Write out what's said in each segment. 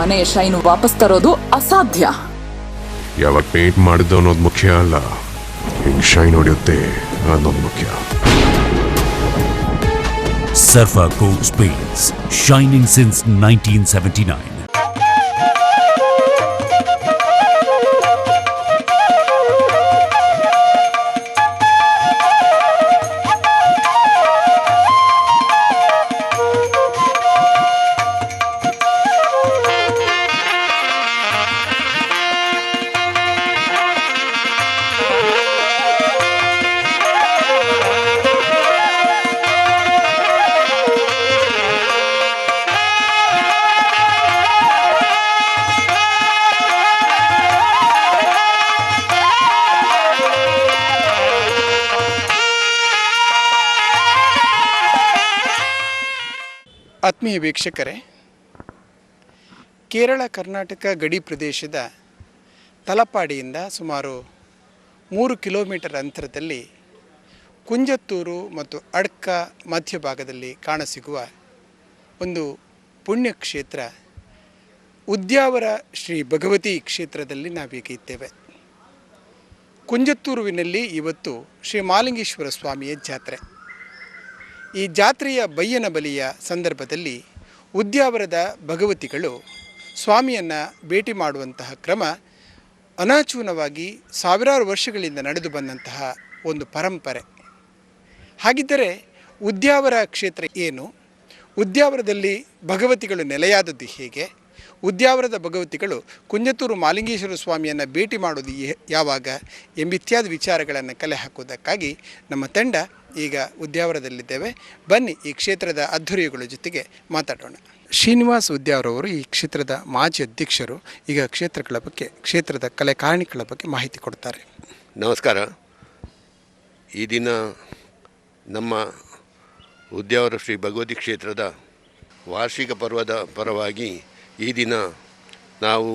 ಮನೆಯ ಶೈನು ವಾಪಸ್ ತರೋದು ಅಸಾಧ್ಯ. ಯಾವಾಗ ಪೇಂಟ್ ಮಾಡಿದ್ದು ಅನ್ನೋದು ಮುಖ್ಯ ಅಲ್ಲ. ಹಿಂಗ್ ಶೈನ್ ಹೊಡೆಯುತ್ತೆ ಅನ್ನೋದು ಮುಖ್ಯ. Surfa coat spaces shining since nineteen seventy 1979. ಆತ್ಮೀಯ ವೀಕ್ಷಕರೇ, ಕೇರಳ ಕರ್ನಾಟಕ ಗಡಿ ಪ್ರದೇಶದ ತಲಪಾಡಿಯಿಂದ ಸುಮಾರು ಮೂರು ಕಿಲೋಮೀಟರ್ ಅಂತರದಲ್ಲಿ ಕುಂಜತ್ತೂರು ಮತ್ತು ಅಡ್ಕ ಮಧ್ಯಭಾಗದಲ್ಲಿ ಕಾಣಸಿಗುವ ಒಂದು ಪುಣ್ಯಕ್ಷೇತ್ರ ಉದ್ಯಾವರ ಶ್ರೀ ಭಗವತಿ ಕ್ಷೇತ್ರದಲ್ಲಿ ನಾವೀಗ ಇದ್ದೇವೆ. ಕುಂಜತ್ತೂರುವಿನಲ್ಲಿ ಇವತ್ತು ಶ್ರೀ ಮಾಲಿಂಗೇಶ್ವರ ಸ್ವಾಮಿಯ ಜಾತ್ರೆ. ಈ ಜಾತ್ರೆಯ ಬಯ್ಯನ ಬಲಿಯ ಸಂದರ್ಭದಲ್ಲಿ ಉದ್ಯಾವರದ ಭಗವತಿಗಳು ಸ್ವಾಮಿಯನ್ನು ಭೇಟಿ ಮಾಡುವಂತಹ ಕ್ರಮ ಅನಾಚೂನವಾಗಿ ಸಾವಿರಾರು ವರ್ಷಗಳಿಂದ ನಡೆದು ಬಂದಂತಹ ಒಂದು ಪರಂಪರೆ. ಹಾಗಿದ್ದರೆ ಉದ್ಯಾವರ ಕ್ಷೇತ್ರ ಏನು? ಉದ್ಯಾವರದಲ್ಲಿ ಭಗವತಿಗಳು ನೆಲೆಯಾದದ್ದು ಹೇಗೆ? ಉದ್ಯಾವರದ ಭಗವತಿಗಳು ಕುಂಜತ್ತೂರು ಮಾಲಿಂಗೇಶ್ವರ ಸ್ವಾಮಿಯನ್ನು ಭೇಟಿ ಮಾಡೋದು ಯಾವಾಗ ಎಂಬಿತ್ಯಾದಿ ವಿಚಾರಗಳನ್ನು ಕಲೆ ಹಾಕುವುದಕ್ಕಾಗಿ ನಮ್ಮ ತಂಡ ಈಗ ಉದ್ಯಾವರದಲ್ಲಿದ್ದೇವೆ. ಬನ್ನಿ ಈ ಕ್ಷೇತ್ರದ ಅದ್ಧುರಿಯುಗಳ ಜೊತೆಗೆ ಮಾತಾಡೋಣ. ಶ್ರೀನಿವಾಸ್ ಉದ್ಯಾವರವರು ಈ ಕ್ಷೇತ್ರದ ಮಾಜಿ ಅಧ್ಯಕ್ಷರು ಈಗ ಕ್ಷೇತ್ರಗಳ ಬಗ್ಗೆ, ಕ್ಷೇತ್ರದ ಕಲೆ ಕಾರಣಿಗಳ ಬಗ್ಗೆ ಮಾಹಿತಿ ಕೊಡ್ತಾರೆ. ನಮಸ್ಕಾರ. ಈ ದಿನ ನಮ್ಮ ಉದ್ಯಾವರ ಶ್ರೀ ಭಗವತಿ ಕ್ಷೇತ್ರದ ವಾರ್ಷಿಕ ಪರ್ವದ ಪರವಾಗಿ ಈ ದಿನ ನಾವು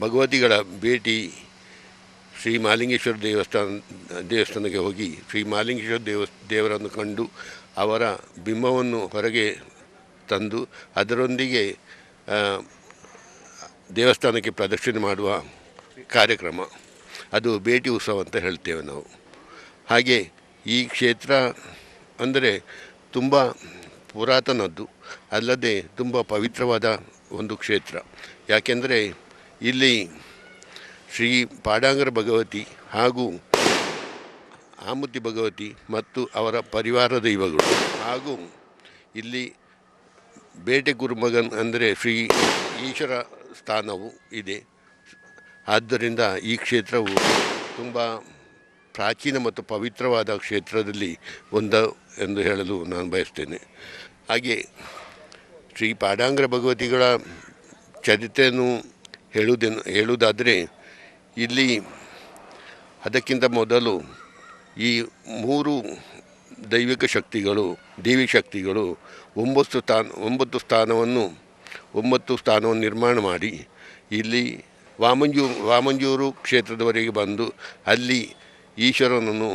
ಭಗವತಿಗಳ ಭೇಟಿ ಶ್ರೀ ಮಾಲಿಂಗೇಶ್ವರ ದೇವಸ್ಥಾನ, ದೇವಸ್ಥಾನಕ್ಕೆ ಹೋಗಿ ಶ್ರೀ ಮಾಲಿಂಗೇಶ್ವರ ದೇವ, ದೇವರನ್ನು ಕಂಡು ಅವರ ಬಿಂಬವನ್ನು ಹೊರಗೆ ತಂದು ಅದರೊಂದಿಗೆ ದೇವಸ್ಥಾನಕ್ಕೆ ಪ್ರದರ್ಶನ ಮಾಡುವ ಕಾರ್ಯಕ್ರಮ. ಅದು ಭೇಟಿ ಉತ್ಸವ ಅಂತ ಹೇಳ್ತೇವೆ ನಾವು. ಹಾಗೆ ಈ ಕ್ಷೇತ್ರ ಅಂದರೆ ತುಂಬ ಪುರಾತನದ್ದು, ಅಲ್ಲದೆ ತುಂಬ ಪವಿತ್ರವಾದ ಒಂದು ಕ್ಷೇತ್ರ. ಯಾಕೆಂದರೆ ಇಲ್ಲಿ ಶ್ರೀ ಪಾಡಾಂಗರ ಭಗವತಿ ಹಾಗೂ ಆಮುತಿ ಭಗವತಿ ಮತ್ತು ಅವರ ಪರಿವಾರ ದೈವಗಳು ಹಾಗೂ ಇಲ್ಲಿ ಬೇಟೆ ಗುರುಮಗನ್ ಅಂದರೆ ಶ್ರೀ ಈಶ್ವರ ಸ್ಥಾನವು ಇದೆ. ಆದ್ದರಿಂದ ಈ ಕ್ಷೇತ್ರವು ತುಂಬ ಪ್ರಾಚೀನ ಮತ್ತು ಪವಿತ್ರವಾದ ಕ್ಷೇತ್ರದಲ್ಲಿ ಒಂದು ಎಂದು ಹೇಳಲು ನಾನು ಬಯಸ್ತೇನೆ. ಹಾಗೆ ಶ್ರೀ ಪಾಡಾಂಗ್ರ ಭಗವತಿಗಳ ಚರಿತ್ರೆಯನ್ನು ಹೇಳುವುದೇನು ಹೇಳುವುದಾದರೆ, ಇಲ್ಲಿ ಅದಕ್ಕಿಂತ ಮೊದಲು ಈ ಮೂರು ದೈವಿಕ ಶಕ್ತಿಗಳು, ದೇವಿ ಶಕ್ತಿಗಳು ಒಂಬತ್ತು ಸ್ಥಾನ, ಒಂಬತ್ತು ಸ್ಥಾನವನ್ನು ಒಂಬತ್ತು ಸ್ಥಾನವನ್ನು ನಿರ್ಮಾಣ ಮಾಡಿ ಇಲ್ಲಿ ವಾಮಂಜೂ, ವಾಮಂಜೂರು ಕ್ಷೇತ್ರದವರೆಗೆ ಬಂದು ಅಲ್ಲಿ ಈಶ್ವರನನ್ನು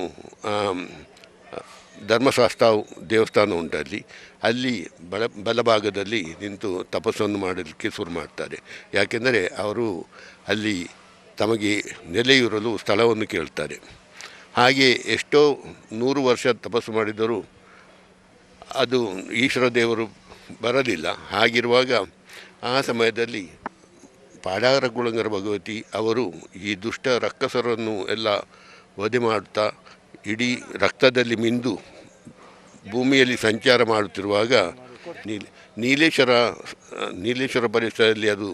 ಧರ್ಮಶಾಸ್ತ್ರ ದೇವಸ್ಥಾನ ಉಂಟಲ್ಲಿ. ಅಲ್ಲಿ ಬಲ, ಬಲಭಾಗದಲ್ಲಿ ನಿಂತು ತಪಸ್ಸನ್ನು ಮಾಡಲಿಕ್ಕೆ ಶುರು ಮಾಡ್ತಾರೆ. ಯಾಕೆಂದರೆ ಅವರು ಅಲ್ಲಿ ತಮಗೆ ನೆಲೆಯೂರಲು ಸ್ಥಳವನ್ನು ಕೇಳ್ತಾರೆ. ಹಾಗೆ ಎಷ್ಟೋ ನೂರು ವರ್ಷ ತಪಸ್ಸು ಮಾಡಿದರೂ ಅದು ಈಶ್ವರ ದೇವರು ಬರಲಿಲ್ಲ. ಹಾಗಿರುವಾಗ ಆ ಸಮಯದಲ್ಲಿ ಪಾಡಾರ ಕುಳಂಗರ ಭಗವತಿ ಅವರು ಈ ದುಷ್ಟ ರಕ್ಕಸರನ್ನು ಎಲ್ಲ ವಧೆ ಮಾಡುತ್ತಾ ಇಡೀ ರಕ್ತದಲ್ಲಿ ಮಿಂದು ಭೂಮಿಯಲ್ಲಿ ಸಂಚಾರ ಮಾಡುತ್ತಿರುವಾಗ ನೀಲ್, ನೀಲೇಶ್ವರ ನೀಲೇಶ್ವರ ಪರಿಸರದಲ್ಲಿ ಅದು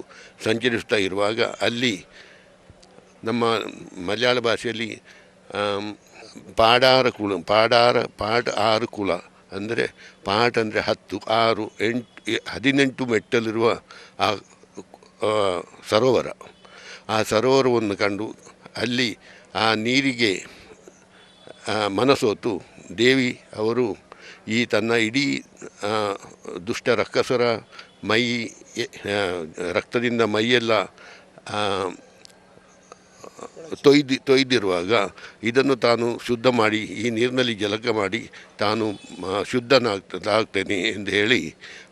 ಸಂಚರಿಸ್ತಾ ಇರುವಾಗ ಅಲ್ಲಿ ನಮ್ಮ ಮಲಯಾಳ ಭಾಷೆಯಲ್ಲಿ ಪಾಡಾರ ಕುಳ ಪಾಡಾರ ಪಾಠ ಆರು ಕುಲ ಅಂದರೆ ಪಾಟ್ ಅಂದರೆ ಹತ್ತು, ಆರು, ಎಂಟು ಹದಿನೆಂಟು ಮೆಟ್ಟಲಿರುವ ಆ ಸರೋವರ. ಆ ಸರೋವರವನ್ನು ಕಂಡು ಅಲ್ಲಿ ಆ ನೀರಿಗೆ ಮನಸೋತು ದೇವಿ ಅವರು ಈ ತನ್ನ ಇಡೀ ದುಷ್ಟ ರಕ್ಕಸರ ಮೈ ರಕ್ತದಿಂದ ಮೈಯೆಲ್ಲ ತೊಯ್ದಿ ತೊಯ್ದು, ತೊಯ್ದಿರುವಾಗ ಇದನ್ನು ತಾನು ಶುದ್ಧ ಮಾಡಿ, ಈ ನೀರಿನಲ್ಲಿ ಜಲಕ ಮಾಡಿ ತಾನು ಶುದ್ಧನಾಗ್ತಾಗ್ತೇನೆ ಎಂದು ಹೇಳಿ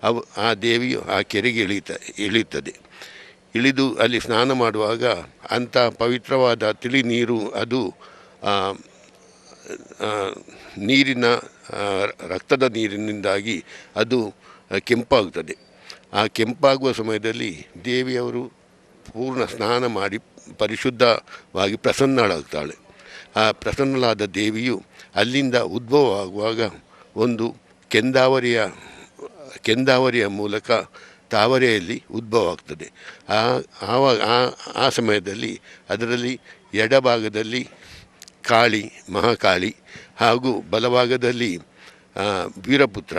ಅವ, ಆ ದೇವಿಯು ಆ ಕೆರೆಗೆ ಇಳಿತ, ಇಳಿಯುತ್ತದೆ. ಇಳಿದು ಅಲ್ಲಿ ಸ್ನಾನ ಮಾಡುವಾಗ ಅಂಥ ಪವಿತ್ರವಾದ ತಿಳಿ ನೀರು, ಅದು ನೀರಿನ ರಕ್ತದ ನೀರಿನಿಂದಾಗಿ ಅದು ಕೆಂಪಾಗುತ್ತದೆ ಆ ಕೆಂಪಾಗುವ ಸಮಯದಲ್ಲಿ ದೇವಿಯವರು ಪೂರ್ಣ ಸ್ನಾನ ಮಾಡಿ ಪರಿಶುದ್ಧವಾಗಿ ಪ್ರಸನ್ನಳಾಗ್ತಾಳೆ. ಆ ಪ್ರಸನ್ನಳಾದ ದೇವಿಯು ಅಲ್ಲಿಂದ ಉದ್ಭವ ಆಗುವಾಗ ಒಂದು ಕೆಂದಾವರಿಯ ಕೆಂದಾವರಿಯ ಮೂಲಕ ತಾವರೆಯಲ್ಲಿ ಉದ್ಭವ ಆಗ್ತದೆ ಆವಾಗ, ಆ- ಆ ಸಮಯದಲ್ಲಿ ಅದರಲ್ಲಿ ಎಡಭಾಗದಲ್ಲಿ ಕಾಳಿ, ಮಹಾಕಾಳಿ ಹಾಗೂ ಬಲಭಾಗದಲ್ಲಿ ವೀರಪುತ್ರ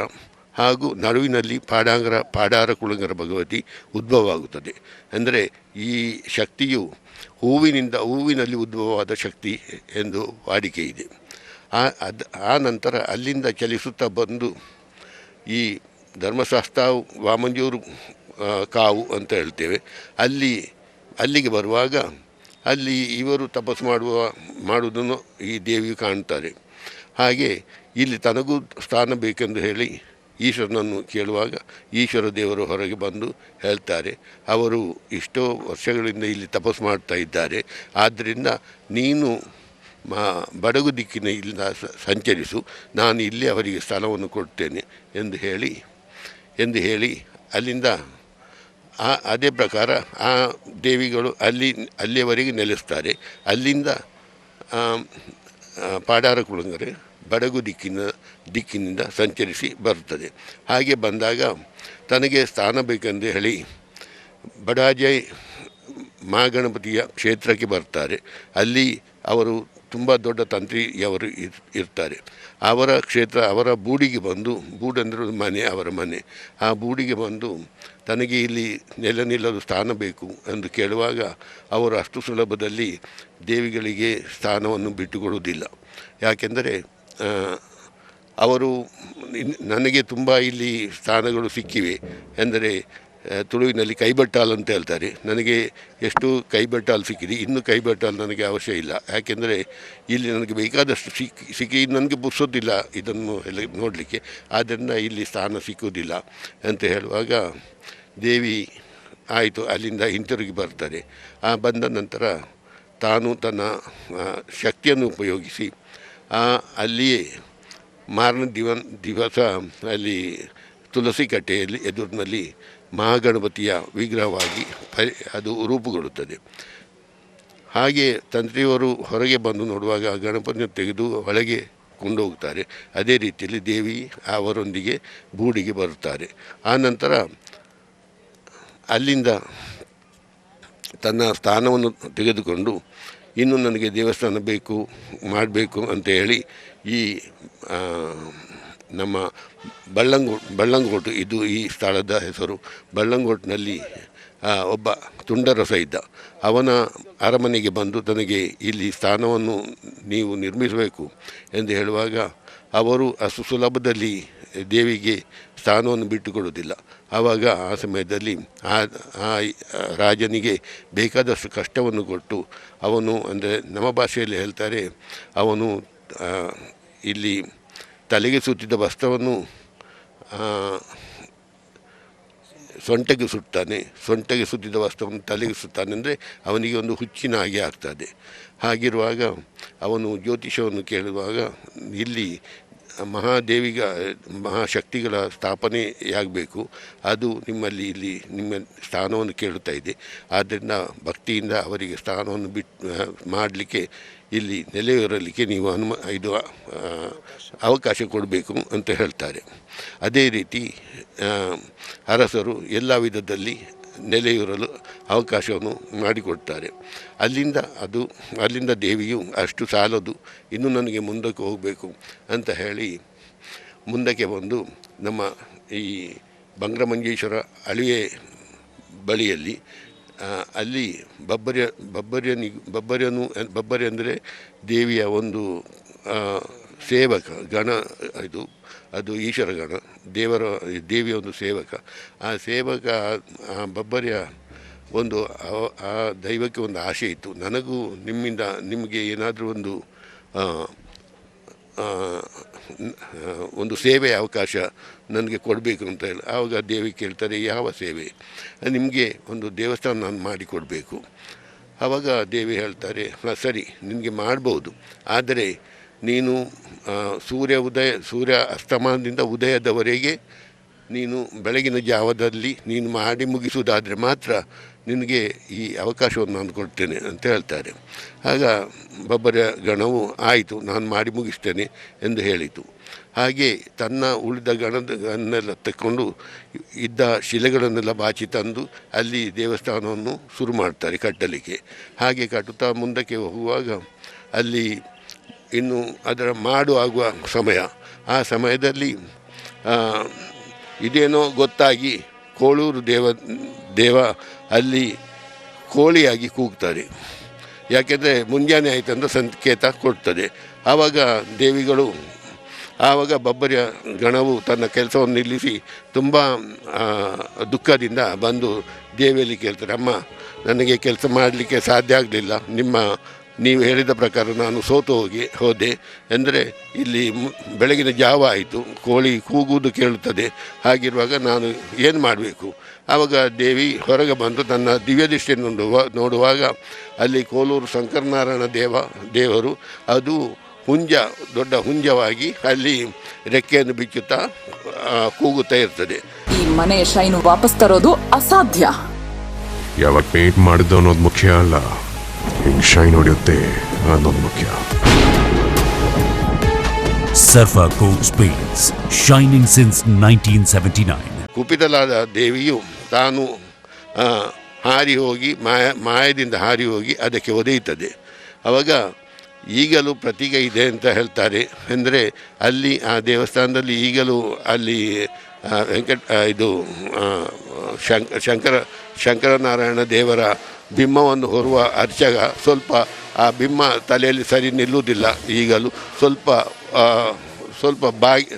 ಹಾಗೂ ನಡುವಿನಲ್ಲಿ ಪಾಡಾಂಗರ ಪಾಡಾರ ಕುಳಂಗರ ಭಗವತಿ ಉದ್ಭವವಾಗುತ್ತದೆ. ಅಂದರೆ ಈ ಶಕ್ತಿಯು ಹೂವಿನಿಂದ, ಹೂವಿನಲ್ಲಿ ಉದ್ಭವವಾದ ಶಕ್ತಿ ಎಂದು ವಾಡಿಕೆ ಇದೆ. ಆ, ಅದು, ಆ ನಂತರ ಅಲ್ಲಿಂದ ಚಲಿಸುತ್ತಾ ಬಂದು ಈ ಧರ್ಮಶಾಸ್ತ್ರ ವಾಮಂಜೂರು ಕಾವು ಅಂತ ಹೇಳ್ತೇವೆ. ಅಲ್ಲಿ, ಅಲ್ಲಿಗೆ ಬರುವಾಗ ಅಲ್ಲಿ ಇವರು ತಪಸ್ಸು ಮಾಡುವ, ಮಾಡುವುದನ್ನು ಈ ದೇವಿಯು ಕಾಣ್ತಾರೆ ಹಾಗೆ ಇಲ್ಲಿ ತನಗೂ ಸ್ಥಾನ ಬೇಕೆಂದು ಹೇಳಿ ಈಶ್ವರನನ್ನು ಕೇಳುವಾಗ ಈಶ್ವರ ದೇವರು ಹೊರಗೆ ಬಂದು ಹೇಳ್ತಾರೆ, ಅವರು ಎಷ್ಟೋ ವರ್ಷಗಳಿಂದ ಇಲ್ಲಿ ತಪಸ್ಸು ಮಾಡ್ತಾ ಇದ್ದಾರೆ. ಆದ್ದರಿಂದ ನೀನು ಮಾ, ಬಡಗು ದಿಕ್ಕಿನ ಇಲ್ಲಿಂದ ಸಂಚರಿಸು. ನಾನು ಇಲ್ಲಿ ಅವರಿಗೆ ಸ್ಥಳವನ್ನು ಕೊಡ್ತೇನೆ, ಎಂದು ಹೇಳಿ ಎಂದು ಹೇಳಿ ಅಲ್ಲಿಂದ ಆ, ಅದೇ ಪ್ರಕಾರ ಆ ದೇವಿಗಳು ಅಲ್ಲಿ, ಅಲ್ಲಿಯವರೆಗೆ ನೆಲೆಸ್ತಾರೆ. ಅಲ್ಲಿಂದ ಪಾಡಾರ ಕುಳಂಗರೆ ಬಡಗು ದಿಕ್ಕಿನ, ದಿಕ್ಕಿನಿಂದ ಸಂಚರಿಸಿ ಬರುತ್ತದೆ. ಹಾಗೆ ಬಂದಾಗ ತನಗೆ ಸ್ಥಾನ ಬೇಕೆಂದು ಹೇಳಿ ಬಡಾಜಯ್ ಮಹಾಗಣಪತಿಯ ಕ್ಷೇತ್ರಕ್ಕೆ ಬರ್ತಾರೆ. ಅಲ್ಲಿ ಅವರು ತುಂಬ ದೊಡ್ಡ ತಂತ್ರಿಯವರು ಇರ್- ಇರ್ತಾರೆ. ಅವರ ಕ್ಷೇತ್ರ, ಅವರ ಬೂಡಿಗೆ ಬಂದು, ಬೂಡಂದ್ರೆ ಮನೆ, ಅವರ ಮನೆ. ಆ ಬೂಡಿಗೆ ಬಂದು ತನಗೆ ಇಲ್ಲಿ ನೆಲೆ ನಿಲ್ಲಲು ಸ್ಥಾನ ಬೇಕು ಎಂದು ಕೇಳುವಾಗ ಅವರು ಅಷ್ಟು ಸುಲಭದಲ್ಲಿ ದೇವಿಗಳಿಗೆ ಸ್ಥಾನವನ್ನು ಬಿಟ್ಟುಕೊಡುವುದಿಲ್ಲ. ಯಾಕೆಂದರೆ ಅವರು ನನಗೆ ತುಂಬ ಇಲ್ಲಿ ಸ್ಥಾನಗಳು ಸಿಕ್ಕಿವೆ. ಎಂದರೆ ತುಳುವಿನಲ್ಲಿ ಕೈಬಟ್ಟಾಲ್ ಅಂತ ಹೇಳ್ತಾರೆ. ನನಗೆ ಎಷ್ಟು ಕೈಬಟ್ಟಾಲ್ ಸಿಕ್ಕಿದೆ, ಇನ್ನು ಕೈಬಟ್ಟಾಲ್ ನನಗೆ ಅವಶ್ಯ ಇಲ್ಲ. ಯಾಕೆಂದರೆ, ಇಲ್ಲಿ ನನಗೆ ಬೇಕಾದಷ್ಟು ಸಿಕ್ಕಿ ಸಿಕ್ಕಿ ನನಗೆ ಪುರ್ಸೋದಿಲ್ಲ ಇದನ್ನು ಎಲ್ಲ ನೋಡಲಿಕ್ಕೆ. ಆದ್ದರಿಂದ ಇಲ್ಲಿ ಸ್ಥಾನ ಸಿಕ್ಕುವುದಿಲ್ಲ ಅಂತ ಹೇಳುವಾಗ, ದೇವಿ ಆಯಿತು, ಅಲ್ಲಿಂದ ಹಿಂತಿರುಗಿ ಬರ್ತಾರೆ. ಆ, ಬಂದ ನಂತರ ತಾನು ತನ್ನ ಶಕ್ತಿಯನ್ನು ಉಪಯೋಗಿಸಿ ಆ, ಅಲ್ಲಿಯೇ ಮಾರನೇ ದಿವ ದಿವಸ ಅಲ್ಲಿ ತುಳಸಿ ಕಟ್ಟೆಯಲ್ಲಿ ಎದುರಿನಲ್ಲಿ ಮಹಾಗಣಪತಿಯ ವಿಗ್ರಹವಾಗಿ ಅದು ರೂಪುಗೊಳ್ಳುತ್ತದೆ. ಹಾಗೆ ತಂತ್ರಿಯವರು ಹೊರಗೆ ಬಂದು ನೋಡುವಾಗ ಆ ಗಣಪತಿಯನ್ನು ತೆಗೆದು ಒಳಗೆ ಕೊಂಡೋಗ್ತಾರೆ ಅದೇ ರೀತಿಯಲ್ಲಿ ದೇವಿ ಅವರೊಂದಿಗೆ ಬೂಡಿಗೆ ಬರುತ್ತಾರೆ. ಆ ನಂತರ ಅಲ್ಲಿಂದ ತನ್ನ ಸ್ಥಾನವನ್ನು ತೆಗೆದುಕೊಂಡು ಇನ್ನು ನನಗೆ ದೇವಸ್ಥಾನ ಬೇಕು, ಮಾಡಬೇಕು ಅಂತ ಹೇಳಿ ಈ ನಮ್ಮ ಬಳ್ಳಂಗೋಟ್ ಬಳ್ಳಂಗೋಟು, ಇದು ಈ ಸ್ಥಳದ ಹೆಸರು. ಬಳ್ಳಂಗೋಟ್ನಲ್ಲಿ ಒಬ್ಬ ತುಂಡರಸ ಇದ್ದ. ಅವನ ಅರಮನೆಗೆ ಬಂದು ತನಗೆ ಇಲ್ಲಿ ಸ್ಥಾನವನ್ನು ನೀವು ನಿರ್ಮಿಸಬೇಕು ಎಂದು ಹೇಳುವಾಗ ಅವರು ಅಷ್ಟು ಸುಲಭದಲ್ಲಿ ದೇವಿಗೆ ಸ್ಥಾನವನ್ನು ಬಿಟ್ಟುಕೊಡುವುದಿಲ್ಲ. ಆವಾಗ ಆ ಸಮಯದಲ್ಲಿ ಆ ಆ ರಾಜನಿಗೆ ಬೇಕಾದಷ್ಟು ಕಷ್ಟವನ್ನು ಕೊಟ್ಟು ಅವನು ಅಂದರೆ ನಮ್ಮ ಭಾಷೆಯಲ್ಲಿ ಹೇಳ್ತಾರೆ, ಅವನು ಇಲ್ಲಿ ತಲೆಗೆ ಸುತ್ತಿದ ವಸ್ತ್ರವನ್ನು ಸೊಂಟಗೆ ಸುತ್ತಾನೆ ಸೊಂಟಗೆ ಸುತ್ತಿದ ವಸ್ತ್ರವನ್ನು ತಲೆಗೆ ಸುತ್ತಾನೆ ಅಂದರೆ ಅವನಿಗೆ ಒಂದು ಹುಚ್ಚಿನ ಹಾಗೆ ಆಗ್ತದೆ. ಹಾಗಿರುವಾಗ ಅವನು ಜ್ಯೋತಿಷವನ್ನು ಕೇಳುವಾಗ ಇಲ್ಲಿ ಮಹಾದೇವಿಗ, ಮಹಾಶಕ್ತಿಗಳ ಸ್ಥಾಪನೆಯಾಗಬೇಕು. ಅದು ನಿಮ್ಮಲ್ಲಿ ಇಲ್ಲಿ ನಿಮ್ಮ ಸ್ಥಾನವನ್ನು ಕೇಳುತ್ತಾ ಇದೆ. ಆದ್ದರಿಂದ ಭಕ್ತಿಯಿಂದ ಅವರಿಗೆ ಸ್ಥಾನವನ್ನು ಬಿಟ್ಟು ಮಾಡಲಿಕ್ಕೆ ಇಲ್ಲಿ ನೆಲೆಯೂರಲಿಕ್ಕೆ ನೀವು ಅನುಮ, ಇದು ಅವಕಾಶ ಕೊಡಬೇಕು ಅಂತ ಹೇಳ್ತಾರೆ. ಅದೇ ರೀತಿ ಅರಸರು ಎಲ್ಲ ವಿಧದಲ್ಲಿ ನೆಲೆಯೂರಲು ಅವಕಾಶವನ್ನು ಮಾಡಿಕೊಡ್ತಾರೆ. ಅಲ್ಲಿಂದ ಅದು, ಅಲ್ಲಿಂದ ದೇವಿಯು ಅಷ್ಟು ಸಾಲದು, ಇನ್ನು ನನಗೆ ಮುಂದಕ್ಕೆ ಹೋಗಬೇಕು ಅಂತ ಹೇಳಿ ಮುಂದಕ್ಕೆ ಬಂದು ನಮ್ಮ ಈ ಬಂಗ್ರಮಂಜೇಶ್ವರ ಅಳಿವೆ ಬಳಿಯಲ್ಲಿ ಅಲ್ಲಿ ಬಬ್ಬರ್ಯ ಬಬ್ಬರ್ಯನಿ ಬಬ್ಬರ್ಯನು ಬಬ್ಬರಿ ಅಂದರೆ ದೇವಿಯ ಒಂದು ಸೇವಕ, ಗಣ, ಇದು ಅದು ಈಶ್ವರಗಣ, ದೇವರ, ದೇವಿಯ ಒಂದು ಸೇವಕ. ಆ ಸೇವಕ, ಆ ಬಬ್ಬರಿಯ ಒಂದು, ಆ ದೈವಕ್ಕೆ ಒಂದು ಆಸೆ ಇತ್ತು. ನನಗೂ ನಿಮ್ಮಿಂದ, ನಿಮಗೆ ಏನಾದರೂ ಒಂದು ಒಂದು ಸೇವೆಯ ಅವಕಾಶ ನನಗೆ ಕೊಡಬೇಕು ಅಂತ ಹೇಳಿ, ಆವಾಗ ದೇವಿ ಕೇಳ್ತಾರೆ, ಯಾವ ಸೇವೆ? ನಿಮಗೆ ಒಂದು ದೇವಸ್ಥಾನ ನಾನು ಮಾಡಿಕೊಡಬೇಕು ಆವಾಗ ದೇವಿ ಹೇಳ್ತಾರೆ, ಹಾಂ, ಸರಿ, ನಿನಗೆ ಮಾಡ್ಬೋದು. ಆದರೆ ನೀನು ಸೂರ್ಯ ಉದಯ, ಸೂರ್ಯ ಅಸ್ತಮಾನದಿಂದ ಉದಯದವರೆಗೆ ನೀನು ಬೆಳಗಿನ ಜಾವದಲ್ಲಿ ನೀನು ಮಾಡಿ ಮುಗಿಸುವುದಾದರೆ ಮಾತ್ರ ನಿನಗೆ ಈ ಅವಕಾಶವನ್ನು ನಾನು ಕೊಡ್ತೇನೆ ಅಂತ ಹೇಳ್ತಾರೆ. ಆಗ ಬಬ್ಬರ ಗಣವು, ಆಯಿತು, ನಾನು ಮಾಡಿ ಮುಗಿಸ್ತೇನೆ ಎಂದು ಹೇಳಿತು. ಹಾಗೆ ತನ್ನ ಉಳಿದ ಗಣದನ್ನೆಲ್ಲ ತಕ್ಕೊಂಡು ಇದ್ದ ಶಿಲೆಗಳನ್ನೆಲ್ಲ ಬಾಚಿ ತಂದು ಅಲ್ಲಿ ದೇವಸ್ಥಾನವನ್ನು ಶುರು ಮಾಡ್ತಾರೆ ಕಟ್ಟಲಿಕ್ಕೆ. ಹಾಗೆ ಕಟ್ಟುತ್ತಾ ಮುಂದಕ್ಕೆ ಹೋಗುವಾಗ ಅಲ್ಲಿ ಇನ್ನು ಅದರ ಮಾಡು ಆಗುವ ಸಮಯ. ಆ ಸಮಯದಲ್ಲಿ ಇದೇನೋ ಗೊತ್ತಾಗಿ ಕೋಳೂರು ದೇವ ದೇವ ಅಲ್ಲಿ ಕೋಳಿಯಾಗಿ ಕೂಗ್ತಾರೆ. ಯಾಕೆಂದರೆ ಮುಂಜಾನೆ ಆಯಿತಂತ ಸಂಕೇತ ಕೊಡ್ತದೆ. ಆವಾಗ ದೇವಿಗಳು, ಆವಾಗ ಬಬ್ಬರಿಯ ಗಣವು ತನ್ನ ಕೆಲಸವನ್ನು ನಿಲ್ಲಿಸಿ ತುಂಬ ದುಃಖದಿಂದ ಬಂದು ದೇವಿಯಲ್ಲಿ ಕೇಳ್ತಾರೆ, ಅಮ್ಮ, ನನಗೆ ಕೆಲಸ ಮಾಡಲಿಕ್ಕೆ ಸಾಧ್ಯ ಆಗಲಿಲ್ಲ. ನಿಮ್ಮ ನೀವು ಹೇಳಿದ ಪ್ರಕಾರ ನಾನು ಸೋತು ಹೋಗಿ ಹೋದೆ. ಎಂದರೆ ಇಲ್ಲಿ ಬೆಳಗಿನ ಜಾವ ಆಯಿತು. ಕೋಳಿ ಕೂಗುವುದು ಕೇಳುತ್ತದೆ. ಹಾಗಿರುವಾಗ ನಾನು ಏನು ಮಾಡಬೇಕು? ಆವಾಗ ದೇವಿ ಹೊರಗೆ ಬಂದು ತನ್ನ ದಿವ್ಯ ದೃಷ್ಟಿಯನ್ನು ನೋಡುವ ನೋಡುವಾಗ ಅಲ್ಲಿ ಕೋಲೂರು ಶಂಕರನಾರಾಯಣ ದೇವ ದೇವರು ಅದು ಹುಂಜ ದೊಡ್ಡ ಹುಂಜವಾಗಿ ಅಲ್ಲಿ ರೆಕ್ಕೆಯನ್ನು ಬಿಚ್ಚುತ್ತಾ ಕೂಗುತ್ತಾ ಇರ್ತದೆ. ಈ ಮನೆಯ ಶೈನು ವಾಪಸ್ ತರೋದು ಅಸಾಧ್ಯ. ಯಾವಾಗ ಪೇಂಟ್ ಮಾಡಿದ್ದು ಅನ್ನೋದು ಮುಖ್ಯ ಅಲ್ಲ. ಹಿಂಗೆ ಶೈನ್ ಹೊಡೆಯುತ್ತೆ ಅನ್ನೋದು ಮುಖ್ಯ. ಸರ್ಫೋಮ್ spaces shining since nineteen seventy nine. ಕುಪಿತಲಾದ ದೇವಿಯು ತಾನು ಹಾರಿ ಹೋಗಿ ಮಾಯ ಮಾಯದಿಂದ ಹಾರಿ ಹೋಗಿ ಅದಕ್ಕೆ ಒದೆಯುತ್ತದೆ. ಅವಾಗ ಈಗಲೂ ಪ್ರತೀಕ ಇದೆ ಅಂತ ಹೇಳ್ತಾರೆ. ಅಂದರೆ ಅಲ್ಲಿ ಆ ದೇವಸ್ಥಾನದಲ್ಲಿ ಈಗಲೂ ಅಲ್ಲಿ ವೆಂಕಟ ಇದು ಶಂಕ ಶಂಕರ ಶಂಕರನಾರಾಯಣ ದೇವರ ಬಿಂಬವನ್ನು ಹೊರುವ ಅರ್ಚಕ ಸ್ವಲ್ಪ ಆ ಬಿಂಬ ತಲೆಯಲ್ಲಿ ಸರಿ ನಿಲ್ಲುವುದಿಲ್ಲ. ಈಗಲೂ ಸ್ವಲ್ಪ ಸ್ವಲ್ಪ ಬಾಗಿ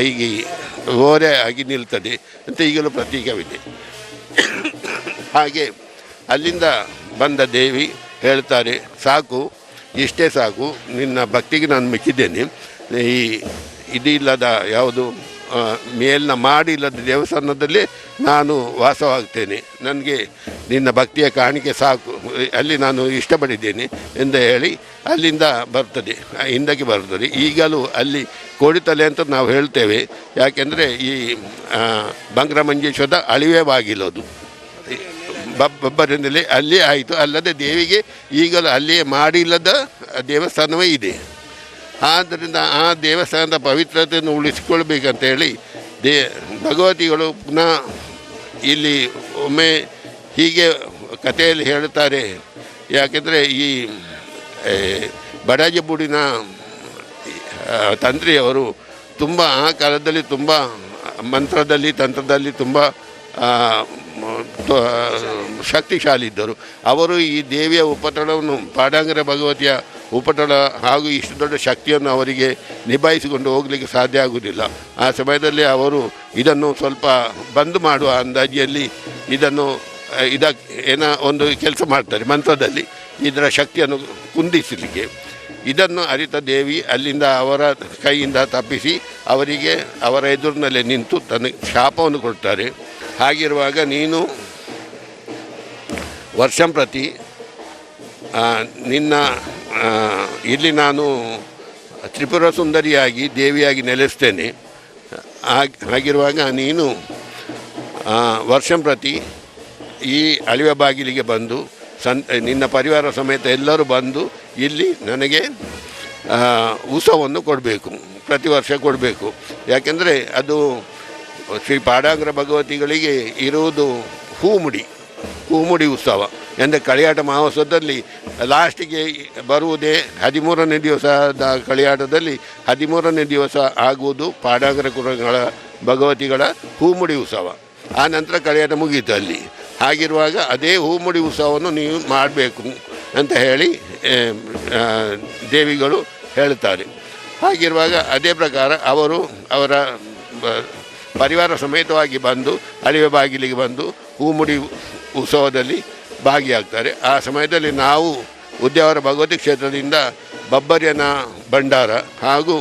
ಹೀಗೆ ಓರೆ ಆಗಿ ನಿಲ್ತದೆ ಅಂತ ಈಗಲೂ ಪ್ರತೀಕವಿದೆ. ಹಾಗೆ ಅಲ್ಲಿಂದ ಬಂದ ದೇವಿ ಹೇಳ್ತಾರೆ, ಸಾಕು, ಇಷ್ಟೇ ಸಾಕು, ನಿನ್ನ ಭಕ್ತಿಗೆ ನಾನು ಮೆಚ್ಚಿದ್ದೇನೆ. ಈ, ಇದಿಲ್ಲದ ಯಾವುದು ಮೇಲಿನ ಮಾಡಿಲ್ಲದ ದೇವಸ್ಥಾನದಲ್ಲಿ ನಾನು ವಾಸವಾಗ್ತೇನೆ. ನನಗೆ ನಿನ್ನ ಭಕ್ತಿಯ ಕಾಣಿಕೆ ಸಾಕು. ಅಲ್ಲಿ ನಾನು ಇಷ್ಟಪಡಿದ್ದೇನೆ ಎಂದು ಹೇಳಿ ಅಲ್ಲಿಂದ ಬರ್ತದೆ ಹಿಂದಕ್ಕೆ ಬರ್ತದೆ. ಈಗಲೂ ಅಲ್ಲಿ ಕೋಡಿತಲೆ ಅಂತ ನಾವು ಹೇಳ್ತೇವೆ. ಯಾಕೆಂದರೆ ಈ ಬಂಗ್ರ ಮಂಜೇಶ್ವರದ ಅಳಿವೆ ಬಾಗಿಲೋದು. ಬಬ್ಬರಿಂದಲೇ ಅಲ್ಲೇ ಆಯಿತು. ಅಲ್ಲದೆ ದೇವಿಗೆ ಈಗಲೂ ಅಲ್ಲಿಯೇ ಮಾಡಿಲ್ಲದ ದೇವಸ್ಥಾನವೇ ಇದೆ. ಆದ್ದರಿಂದ ಆ ದೇವಸ್ಥಾನದ ಪವಿತ್ರತೆಯನ್ನು ಉಳಿಸಿಕೊಳ್ಬೇಕಂತೇಳಿ ದೇ, ಭಗವತಿಗಳು ಪುನಃ ಇಲ್ಲಿ ಒಮ್ಮೆ ಹೀಗೆ ಕಥೆಯಲ್ಲಿ ಹೇಳುತ್ತಾರೆ. ಯಾಕೆಂದರೆ ಈ ಬಡಾಜಬೂಡಿನ ತಂತ್ರಿಯವರು ತುಂಬ ಆ ಕಾಲದಲ್ಲಿ ತುಂಬ ಮಂತ್ರದಲ್ಲಿ, ತಂತ್ರದಲ್ಲಿ ತುಂಬ ಶಕ್ತಿಶಾಲಿ ಇದ್ದರು ಅವರು ಈ ದೇವಿಯ ಉಪತಳವನ್ನು ಪಾಡಾಂಗರ ಭಗವತಿಯ ಉಪಟಳ ಹಾಗೂ ಇಷ್ಟು ದೊಡ್ಡ ಶಕ್ತಿಯನ್ನು ಅವರಿಗೆ ನಿಭಾಯಿಸಿಕೊಂಡು ಹೋಗಲಿಕ್ಕೆ ಸಾಧ್ಯ ಆಗುವುದಿಲ್ಲ. ಆ ಸಮಯದಲ್ಲಿ ಅವರು ಇದನ್ನು ಸ್ವಲ್ಪ ಬಂದ್ ಮಾಡುವ ಅಂದಾಜಿಯಲ್ಲಿ ಇದನ್ನು ಇದಕ್ಕೆ ಏನ ಒಂದು ಕೆಲಸ ಮಾಡ್ತಾರೆ ಮಂತ್ರದಲ್ಲಿ ಇದರ ಶಕ್ತಿಯನ್ನು ಕುಂದಿಸಲಿಕ್ಕೆ. ಇದನ್ನು ಅರಿತ ದೇವಿ ಅಲ್ಲಿಂದ ಅವರ ಕೈಯಿಂದ ತಪ್ಪಿಸಿ ಅವರಿಗೆ ಅವರ ಎದುರಿನಲ್ಲೇ ನಿಂತು ತನ್ನ ಶಾಪವನ್ನು ಕೊಡ್ತಾರೆ. ಹಾಗಿರುವಾಗ ನೀನು ವರ್ಷಂಪ್ರತಿ ನಿನ್ನ ಇಲ್ಲಿ ನಾನು ತ್ರಿಪುರ ಸುಂದರಿಯಾಗಿ ದೇವಿಯಾಗಿ ನೆಲೆಸ್ತೇನೆ. ಹಾಗ್- ಹಾಗಿರುವಾಗ ನೀನು ವರ್ಷಂಪ್ರತಿ ಈ ಅಳಿವೆ ಬಾಗಿಲಿಗೆ ಬಂದು, ಸನ್, ನಿನ್ನ ಪರಿವಾರ ಸಮೇತ ಎಲ್ಲರೂ ಬಂದು ಇಲ್ಲಿ ನನಗೆ ಉತ್ಸವವನ್ನು ಕೊಡಬೇಕು, ಪ್ರತಿ ವರ್ಷ ಕೊಡಬೇಕು. ಯಾಕೆಂದರೆ ಅದು ಶ್ರೀ ಪಾಡಾಗ್ರ ಭಗವತಿಗಳಿಗೆ ಇರುವುದು ಹೂಮುಡಿ ಹೂಮುಡಿ ಉತ್ಸವ. ಎಂದರೆ ಕಳಿಯಾಟ ಮಹೋತ್ಸವದಲ್ಲಿ ಲಾಸ್ಟಿಗೆ ಬರುವುದೇ ಹದಿಮೂರನೇ ದಿವಸದ ಕಳಿಯಾಟದಲ್ಲಿ ಹದಿಮೂರನೇ ದಿವಸ ಆಗುವುದು ಪಾಡಾಗರ ಕುರಗಳ ಭಗವತಿಗಳ ಹೂಮುಡಿ ಉತ್ಸವ. ಆ ನಂತರ ಕಳಿಯಾಟ ಮುಗೀತು ಅಲ್ಲಿ. ಹಾಗಿರುವಾಗ ಅದೇ ಹೂಮುಡಿ ಉತ್ಸವವನ್ನು ನೀವು ಮಾಡಬೇಕು ಅಂತ ಹೇಳಿ ದೇವಿಗಳು ಹೇಳುತ್ತಾರೆ. ಹಾಗಿರುವಾಗ ಅದೇ ಪ್ರಕಾರ ಅವರು ಅವರ ಪರಿವಾರ ಸಮೇತವಾಗಿ ಬಂದು, ಅಳಿವೆ ಬಾಗಿಲಿಗೆ ಬಂದು ಹೂಮುಡಿ ಉತ್ಸವದಲ್ಲಿ ಭಾಗಿಯಾಗ್ತಾರೆ. ಆ ಸಮಯದಲ್ಲಿ ನಾವು ಉದ್ಯಾವರ ಭಗವತಿ ಕ್ಷೇತ್ರದಿಂದ ಬಬ್ಬರಿಯನ ಭಂಡಾರ ಹಾಗೂ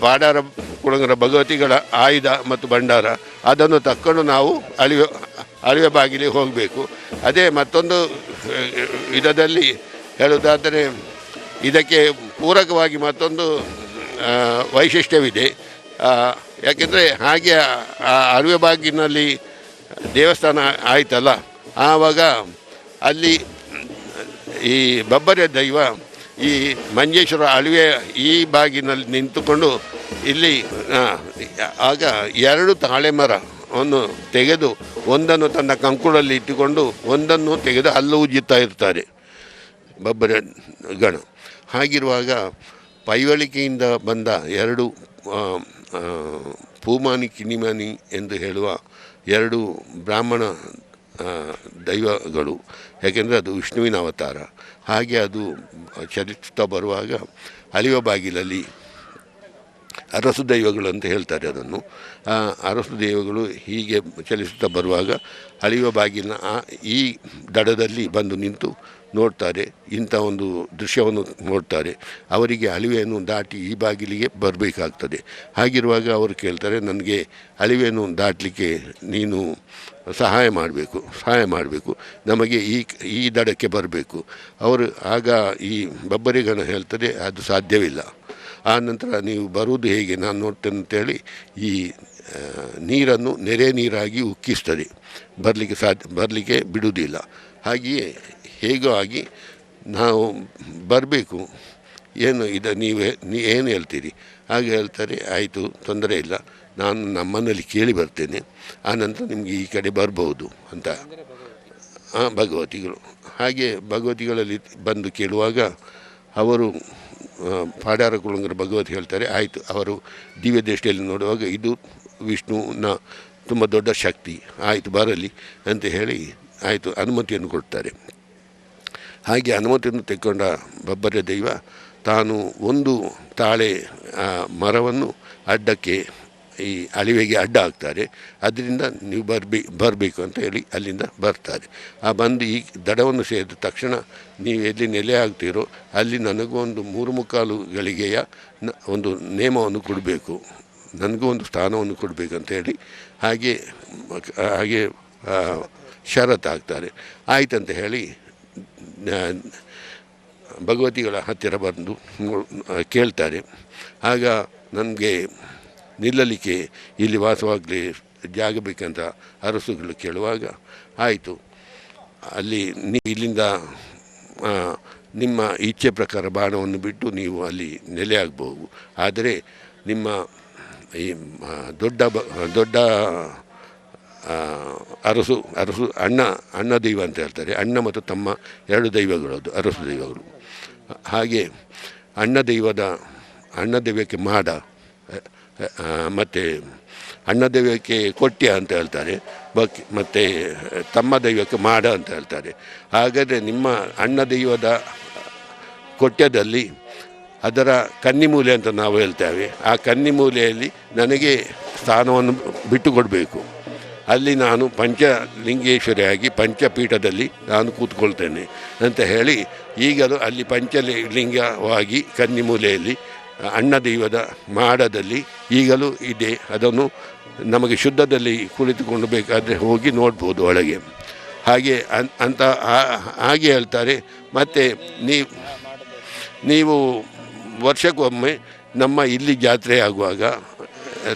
ಬಾಡಾರ ಕುಳಂಗರ ಭಗವತಿಗಳ ಆಯುಧ ಮತ್ತು ಭಂಡಾರ, ಅದನ್ನು ತಕ್ಕೊಂಡು ನಾವು ಅಳಿವೆ ಅಳಿವೆ ಬಾಗಿಲಿ ಹೋಗಬೇಕು. ಅದೇ ಮತ್ತೊಂದು ವಿಧದಲ್ಲಿ ಹೇಳುವುದಾದರೆ, ಇದಕ್ಕೆ ಪೂರಕವಾಗಿ ಮತ್ತೊಂದು ವೈಶಿಷ್ಟ್ಯವಿದೆ. ಯಾಕೆಂದರೆ ಹಾಗೆ ಆ ಅರಿವೆ ಬಾಗಿನಲ್ಲಿ ದೇವಸ್ಥಾನ ಆಯ್ತಲ್ಲ. ಆವಾಗ ಅಲ್ಲಿ ಈ ಬಬ್ಬರೆ ದೈವ, ಈ ಮಂಜೇಶ್ವರ ಅಳುವೆ ಈ ಬಾಗಿನಲ್ಲಿ ನಿಂತುಕೊಂಡು ಇಲ್ಲಿ ಆಗ ಎರಡು ತಾಳೆ ಮರವನ್ನು ತೆಗೆದು ಒಂದನ್ನು ತನ್ನ ಕಂಕುಳಲ್ಲಿ ಇಟ್ಟುಕೊಂಡು ಒಂದನ್ನು ತೆಗೆದು ಹಲ್ಲು ಉಜ್ಜುತ್ತಾ ಇರ್ತಾರೆ ಬಬ್ಬರ ಗಣ. ಹಾಗಿರುವಾಗ ಪೈವಳಿಕೆಯಿಂದ ಬಂದ ಎರಡು ಪೂಮಾನಿ ಕಿನಿಮಾನಿ ಎಂದು ಹೇಳುವ ಎರಡು ಬ್ರಾಹ್ಮಣ ದೈವಗಳು. ಯಾಕೆಂದರೆ ಅದು ವಿಷ್ಣುವಿನ ಅವತಾರ. ಹಾಗೆ ಅದು ಚಲಿಸುತ್ತಾ ಬರುವಾಗ ಅಲಿವ ಬಾಗಿಲಲ್ಲಿ ಅರಸು ದೈವಗಳು ಅಂತ ಹೇಳ್ತಾರೆ ಅದನ್ನು. ಆ, ಅರಸು ದೈವಗಳು ಹೀಗೆ ಚಲಿಸುತ್ತಾ ಬರುವಾಗ ಅಳಿಯುವ ಬಾಗಿಲಿನ ಆ, ಈ ದಡದಲ್ಲಿ ಬಂದು ನಿಂತು ನೋಡ್ತಾರೆ, ಇಂಥ ಒಂದು ದೃಶ್ಯವನ್ನು ನೋಡ್ತಾರೆ. ಅವರಿಗೆ ಅಳಿವೆಯನ್ನು ದಾಟಿ ಈ ಬಾಗಿಲಿಗೆ ಬರಬೇಕಾಗ್ತದೆ. ಹಾಗಿರುವಾಗ ಅವರು ಕೇಳ್ತಾರೆ, ನನಗೆ ಅಳಿವೆಯನ್ನು ದಾಟಲಿಕ್ಕೆ ನೀನು ಸಹಾಯ ಮಾಡಬೇಕು ಸಹಾಯ ಮಾಡಬೇಕು. ನಮಗೆ ಈ ಈ ದಡಕ್ಕೆ ಬರಬೇಕು. ಅವರು ಆಗ ಈ ಬಬ್ಬರಿಗನ ಹೇಳ್ತದೆ, ಅದು ಸಾಧ್ಯವಿಲ್ಲ. ಆ ನಂತರ ನೀವು ಬರುವುದು ಹೇಗೆ? ನಾನು ನೋಡ್ತೇನೆ ಅಂತೇಳಿ ಈ ನೀರನ್ನು ನೆರೆ ನೀರಾಗಿ ಉಕ್ಕಿಸ್ತದೆ. ಬರಲಿಕ್ಕೆ ಸಾಧ್ಯ, ಬರಲಿಕ್ಕೆ ಬಿಡುವುದಿಲ್ಲ. ಹಾಗೆಯೇ ಹೇಗೋ ಆಗಿ ನಾವು ಬರಬೇಕು. ಏನು ಇದು ನೀವೇ, ನೀ ಏನು ಹೇಳ್ತೀರಿ? ಹಾಗೆ ಹೇಳ್ತಾರೆ, ಆಯಿತು, ತೊಂದರೆ ಇಲ್ಲ. ನಾನು ನಮ್ಮನೇಲಿ ಕೇಳಿ ಬರ್ತೇನೆ. ಆನಂತರ ನಿಮಗೆ ಈ ಕಡೆ ಬರ್ಬೋದು ಅಂತ. ಹಾಂ ಭಗವತಿಗಳು. ಹಾಗೆ ಭಗವತಿಗಳಲ್ಲಿ ಬಂದು ಕೇಳುವಾಗ ಅವರು ಪಾಡಾರ ಕುಳಂಗರ ಭಗವತಿ ಹೇಳ್ತಾರೆ, ಆಯಿತು, ಅವರು ದಿವ್ಯ ದೃಷ್ಟಿಯಲ್ಲಿ ನೋಡುವಾಗ ಇದು ವಿಷ್ಣುವಿನ ತುಂಬ ದೊಡ್ಡ ಶಕ್ತಿ. ಆಯಿತು, ಬರಲಿ ಅಂತ ಹೇಳಿ ಆಯಿತು, ಅನುಮತಿಯನ್ನು ಕೊಡ್ತಾರೆ. ಹಾಗೆ ಅನುಮತಿಯನ್ನು ತೆಕ್ಕೊಂಡ ಬಬ್ಬರ ದೈವ, ತಾನು ಒಂದು ತಾಳೆ ಮರವನ್ನು ಅಡ್ಡಕ್ಕೆ ಈ ಅಳಿವೆಗೆ ಅಡ್ಡ ಹಾಕ್ತಾರೆ. ಅದರಿಂದ ನೀವು ಬರ್ಬಿ, ಬರಬೇಕು ಅಂತ ಹೇಳಿ ಅಲ್ಲಿಂದ ಬರ್ತಾರೆ. ಆ ಬಂದು ಈ ದಡವನ್ನು ಸೇರಿದ ತಕ್ಷಣ ನೀವು ಎಲ್ಲಿ ನೆಲೆ ಆಗ್ತೀರೋ ಅಲ್ಲಿ ನನಗೂ ಒಂದು ಮೂರು ಮುಕ್ಕಾಲು ಗಳಿಗೆಯ ನ- ಒಂದು ನೇಮವನ್ನು ಕೊಡಬೇಕು. ನನಗೂ ಒಂದು ಸ್ಥಾನವನ್ನು ಕೊಡಬೇಕು ಅಂತ ಹೇಳಿ ಹಾಗೆ ಹಾಗೆ ಶರತ್ ಆಗ್ತಾರೆ ಹಾಕ್ತಾರೆ. ಆಯ್ತಂತ ಹೇಳಿ ಭಗವತಿಗಳ ಹತ್ತಿರ ಬಂದು ಕೇಳ್ತಾರೆ. ಆಗ ನನಗೆ ನಿಲ್ಲಲಿಕ್ಕೆ ಇಲ್ಲಿ ವಾಸವಾಗಲಿ ಜಾಗ ಬೇಕಂತ ಅರಸುಗಳು ಕೇಳುವಾಗ ಆಯಿತು. ಅಲ್ಲಿ ಇಲ್ಲಿಂದ ನಿಮ್ಮ ಇಚ್ಛೆ ಪ್ರಕಾರ ಬಾಣವನ್ನು ಬಿಟ್ಟು ನೀವು ಅಲ್ಲಿ ನೆಲೆ ಆಗ್ಬೋದು. ಆದರೆ ನಿಮ್ಮ ಈ ದೊಡ್ಡ ಬ, ದೊಡ್ಡ ಅರಸು ಅರಸು ಅಣ್ಣ ಅಣ್ಣ ದೈವ ಅಂತ ಹೇಳ್ತಾರೆ. ಅಣ್ಣ ಮತ್ತು ತಮ್ಮ ಎರಡು ದೈವಗಳು ಅದು ಅರಸು ದೈವಗಳು. ಹಾಗೆ ಅಣ್ಣ ದೈವದ, ಅಣ್ಣ ದೈವಕ್ಕೆ ಮಾಡ ಮತ್ತು ಅಣ್ಣ ದೈವಕ್ಕೆ ಕೊಟ್ಟ್ಯ ಅಂತ ಹೇಳ್ತಾರೆ. ಬಕ್, ಮತ್ತು ತಮ್ಮ ದೈವಕ್ಕೆ ಮಾಡ ಅಂತ ಹೇಳ್ತಾರೆ. ಹಾಗಾದರೆ ನಿಮ್ಮ ಅಣ್ಣ ದೈವದ ಕೊಟ್ಯದಲ್ಲಿ ಅದರ ಕನ್ನಿಮೂಲೆ ಅಂತ ನಾವು ಹೇಳ್ತೇವೆ. ಆ ಕನ್ನಿಮೂಲೆಯಲ್ಲಿ ನನಗೆ ಸ್ಥಾನವನ್ನು ಬಿಟ್ಟು ಕೊಡಬೇಕು ಅಲ್ಲಿ ನಾನು ಪಂಚಲಿಂಗೇಶ್ವರಿಯಾಗಿ ಪಂಚಪೀಠದಲ್ಲಿ ನಾನು ಕೂತ್ಕೊಳ್ತೇನೆ ಅಂತ ಹೇಳಿ ಈಗಲೂ ಅಲ್ಲಿ ಪಂಚಲಿಂಗವಾಗಿ ಕನ್ನಿಮೂಲೆಯಲ್ಲಿ, ಅಣ್ಣ ದೈವದ ಮಾಡದಲ್ಲಿ ಈಗಲೂ ಇದೆ. ಅದನ್ನು ನಮಗೆ ಶುದ್ಧದಲ್ಲಿ ಕುಳಿತುಕೊಂಡು ಬೇಕಾದರೆ ಹೋಗಿ ನೋಡ್ಬೋದು ಒಳಗೆ. ಹಾಗೆ ಅಂತ ಹಾಗೆ ಹೇಳ್ತಾರೆ. ಮತ್ತು ನೀವು ನೀವು ವರ್ಷಕ್ಕೊಮ್ಮೆ ನಮ್ಮ ಇಲ್ಲಿ ಜಾತ್ರೆ ಆಗುವಾಗ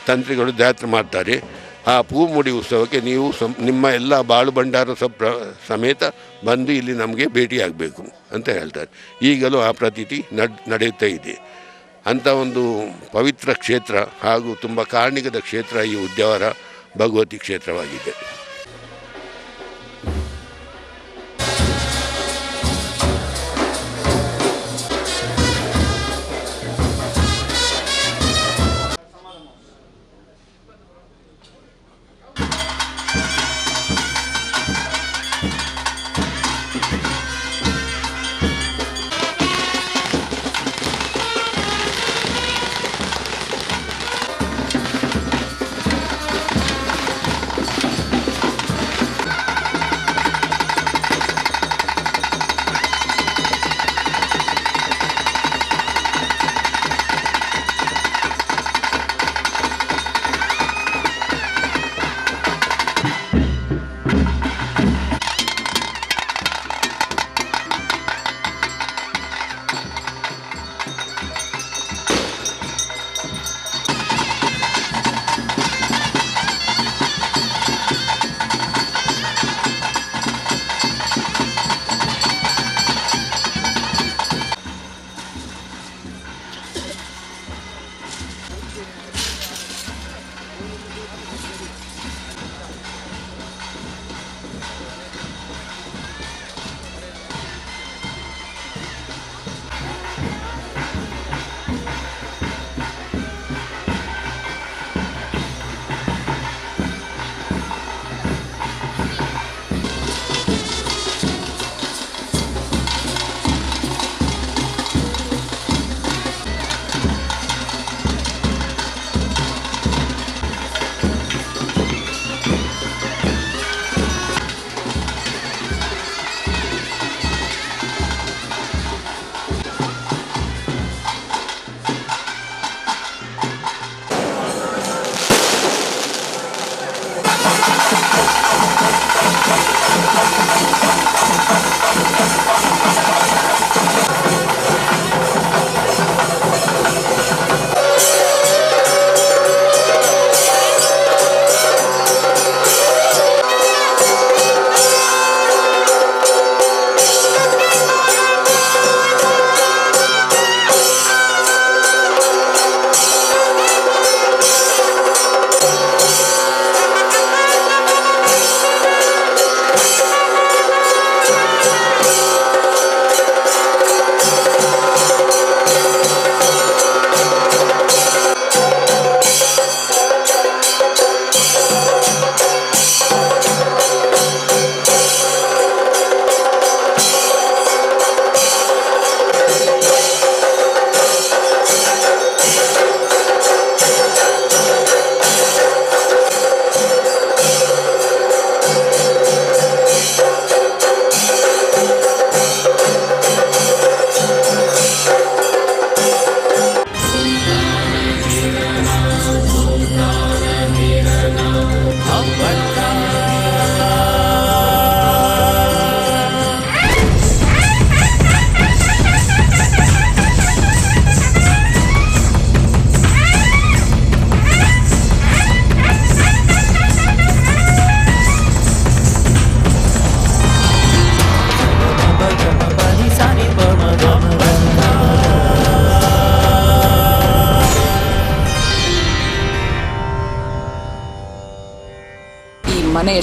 ತಂತ್ರಿಗಳು ಜಾತ್ರೆ ಮಾಡ್ತಾರೆ. ಆ ಪೂಮುಡಿ ಉತ್ಸವಕ್ಕೆ ನೀವು ಸಂ, ನಿಮ್ಮ ಎಲ್ಲ ಬಾಳು ಭಂಡಾರ ಸಪ್ರ ಸಮೇತ ಬಂದು ಇಲ್ಲಿ ನಮಗೆ ಭೇಟಿಯಾಗಬೇಕು ಅಂತ ಹೇಳ್ತಾರೆ. ಈಗಲೂ ಆ ಪ್ರತೀತಿ ನಡ್, ನಡೆಯುತ್ತಾ ಇದೆ. ಅಂಥ ಒಂದು ಪವಿತ್ರ ಕ್ಷೇತ್ರ ಹಾಗೂ ತುಂಬ ಕಾರ್ಣಿಕದ ಕ್ಷೇತ್ರ ಈ ಉದ್ಯಾವರ ಭಗವತಿ ಕ್ಷೇತ್ರವಾಗಿದೆ.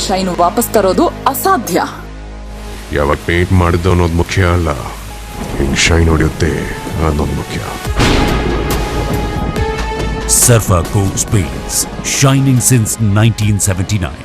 ಶೈನ್ ವಾಪಸ್ ತರೋದು ಅಸಾಧ್ಯ. ಯಾವಾಗ ಪೇಂಟ್ ಮಾಡಿದ್ದು ಅನ್ನೋದು ಮುಖ್ಯ ಅಲ್ಲ. ಹೆಂಗ್ ಶೈನ್ ಹೊಡೆಯುತ್ತೆ ಅನ್ನೋದು ಮುಖ್ಯ. ಸರ್ಫೋಮ್ spaces shining since nineteen seventy 1979.